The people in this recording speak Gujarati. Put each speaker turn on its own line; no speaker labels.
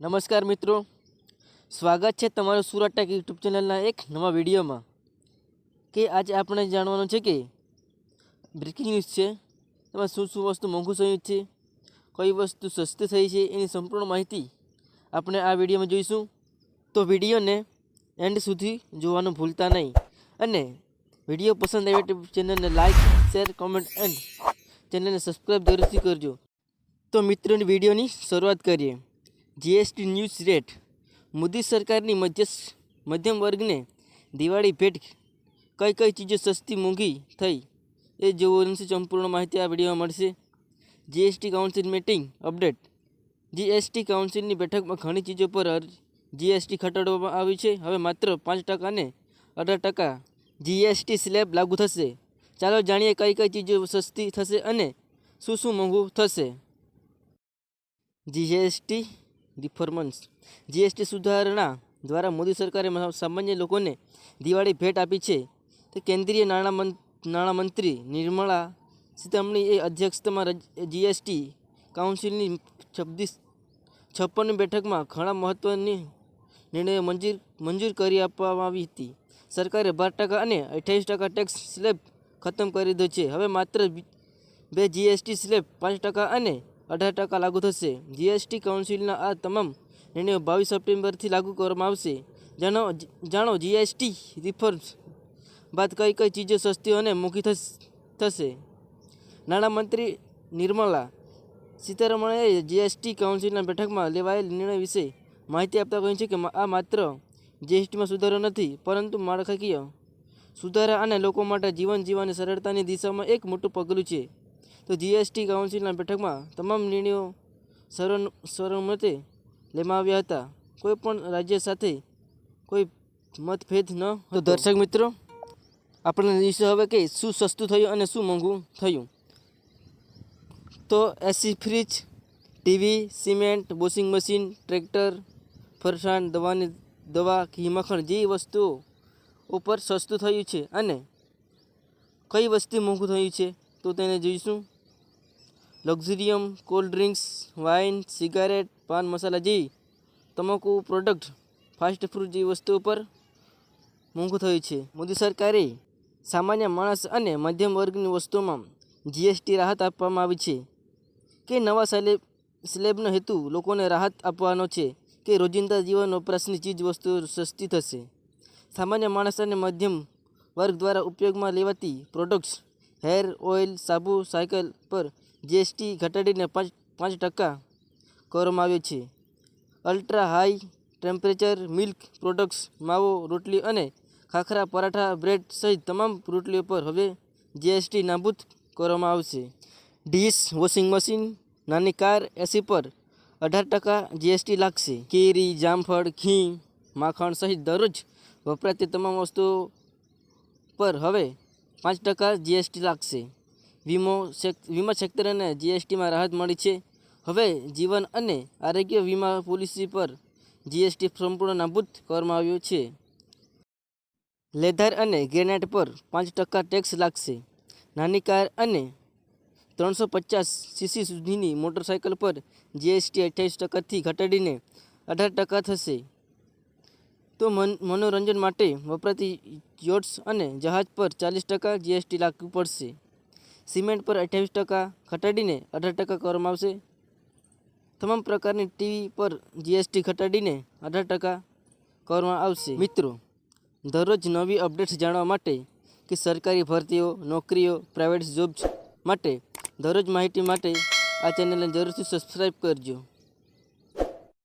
નમસ્કાર મિત્રો. સ્વાગત છે તમારું સુરત ટેક યુટ્યુબ ચેનલના એક નવા વિડીયોમાં. કે આજે આપણે જાણવાનું છે કે બ્રેકિંગ ન્યૂઝ છે. એમાં શું શું વસ્તુ મોંઘું થયું છે? કઈ વસ્તુ સસ્તી થઈ છે? એની સંપૂર્ણ માહિતી આપણે આ વિડીયોમાં જોઈશું. તો વિડીયોને એન્ડ સુધી જોવાનું ભૂલતા નહીં. અને વીડિયો પસંદ આવે તો ચેનલને લાઇક શેર કોમેન્ટ એન્ડ ચેનલને સબસ્ક્રાઈબ જરૂરથી કરજો. તો મિત્રોની વિડીયોની શરૂઆત કરીએ. GST news rate. મોદી સરકારની મધ્ય મધ્યમ વર્ગને દિવાળી ભેટ કઈ કઈ ચીજો સસ્તી મોંઘી થઈ એ જેવો સંપૂર્ણ માહિતી આ વિડીયોમાં મળશે. GST council meeting update. GST કાઉન્સિલની બેઠકમાં ઘણી ચીજો પર જીએસટી ઘટાડવામાં આવી છે. હવે માત્ર પાંચ ટકા અને અઢાર ટકા જીએસટી સ્લેબ લાગુ થશે. ચાલો જાણીએ કઈ કઈ ચીજો સસ્તી થશે અને શું શું મોંઘું થશે. જીએસટી રિફોર્મન્સ જીએસટી સુધારણા દ્વારા મોદી સરકારે સામાન્ય લોકોને દિવાળી ભેટ આપી છે. તે કેન્દ્રીય નાણાં નાણામંત્રી નિર્મળા સીતારમણીએ અધ્યક્ષતામાં જીએસટી કાઉન્સિલની છવ્વીસ છપ્પનની બેઠકમાં ઘણા મહત્ત્વની નિર્ણયો મંજૂર મંજૂર કરી આપવામાં આવી હતી. સરકારે બાર ટકા અને અઠ્યાવીસ ટકા ટેક્સ સ્લેબ ખતમ કરી દીધો છે. હવે માત્ર બે જીએસટી સ્લેબ, પાંચ ટકા અને અઢાર ટકા લાગુ થશે. જીએસટી કાઉન્સિલના આ તમામ નિર્ણયો બાવીસ સપ્ટેમ્બરથી લાગુ કરવામાં આવશે. જાણો જાણો જીએસટી રિફોર્મ્સ બાદ કઈ કઈ ચીજો સસ્તી અને મોંઘી થશ- નાણામંત્રી નિર્મલા સીતારમણે જીએસટી કાઉન્સિલના બેઠકમાં લેવાયેલ નિર્ણય વિશે માહિતી આપતા કહ્યું છે કે આ માત્ર જીએસટીમાં સુધારો નથી, પરંતુ માળખાકીય સુધારા અને લોકો માટે જીવન જીવવાની સરળતાની દિશામાં એક મોટું પગલું છે. તો જીએસટી કાઉન્સિલના બેઠકમાં તમામ નિર્ણયો સર્વ સર્વમતે લેવામાં આવ્યા હતા. કોઈ પણ રાજ્ય સાથે કોઈ મતભેદ ન તો દર્શક મિત્રો આપણે જોઈશું હવે કે શું સસ્તું થયું અને શું મોંઘું થયું? તો AC fridge, TV, cement, washing machine, tractor, ફરસાણ, દવાની, દવા, ઘી, મખણ જેવી વસ્તુઓ ઉપર સસ્તું થયું છે અને કઈ વસ્તુ મોંઘું થયું છે તો તેને જોઈશું. લક્ઝરિયમ, cold drinks, wine, cigarette, pan masala જેવી તમાકુ પ્રોડક્ટ ફાસ્ટ ફૂડ જેવી વસ્તુઓ પર મોંઘું થયું છે. મોદી સરકારે સામાન્ય માણસ અને મધ્યમ વર્ગની વસ્તુઓમાં જીએસટી રાહત આપવામાં આવી છે કે નવા સ્લેબ સ્લેબનો હેતુ લોકોને રાહત આપવાનો છે કે રોજિંદા જીવન વપરાશની ચીજ વસ્તુઓ સસ્તી થશે. સામાન્ય માણસ અને મધ્યમ વર્ગ દ્વારા ઉપયોગમાં લેવાતી પ્રોડક્ટ્સ હેર ઓઇલ, સાબુ, સાયકલ પર જીએસટી ઘટાડીને પાંચ પાંચ ટકા કરવામાં આવ્યો છે. Ultra high temperature milk products, માવો, રોટલી અને ખાખરા પરાઠા, બ્રેડ સહિત તમામ રોટલીઓ પર હવે જીએસટી નાબૂદ કરવામાં આવશે. ડીશ વોશિંગ મશીન, નાની કાર એસી પર અઢાર ટકા જીએસટી લાગશે. કેરી, જામફળ, ઘી, માખણ સહિત દરરોજ વપરાતી તમામ વસ્તુઓ પર હવે પાંચ ટકા જીએસટી લાગશે. વીમો વીમા ક્ષેત્રને જીએસટીમાં રાહત મળી છે. હવે જીવન અને આરોગ્ય વીમા પોલિસી પર જીએસટી સંપૂર્ણ નાબૂદ કરવામાં આવ્યો છે. લેધર અને ગ્રેનાઇટ પર પાંચ ટકા ટેક્સ લાગશે. નાની કાર અને ત્રણસો પચાસ સીસી સુધીની મોટરસાયકલ પર જીએસટી અઠ્યાવીસ ટકાથી ઘટાડીને અઢાર ટકા થશે. તો મન, મનોરંજન માટે વપરાતી યોટ્સ અને જહાજ પર ચાલીસ ટકા જીએસટી લાગુ પડશે. સિમેન્ટ પર અઠ્યાવીસ ટકા ઘટાડીને અઢાર ટકા કરવામાં આવશે તમામ પ્રકારની ટીવી પર જીએસટી ઘટાડીને અઢાર ટકા કરવામાં આવશે. મિત્રો, દરરોજ નવી અપડેટ્સ જાણવા માટે કે સરકારી ભરતીઓ, નોકરીઓ, પ્રાઇવેટ જોબ્સ માટે દરરોજ માહિતી માટે આ ચેનલને જરૂરથી સબસ્ક્રાઈબ કરજો.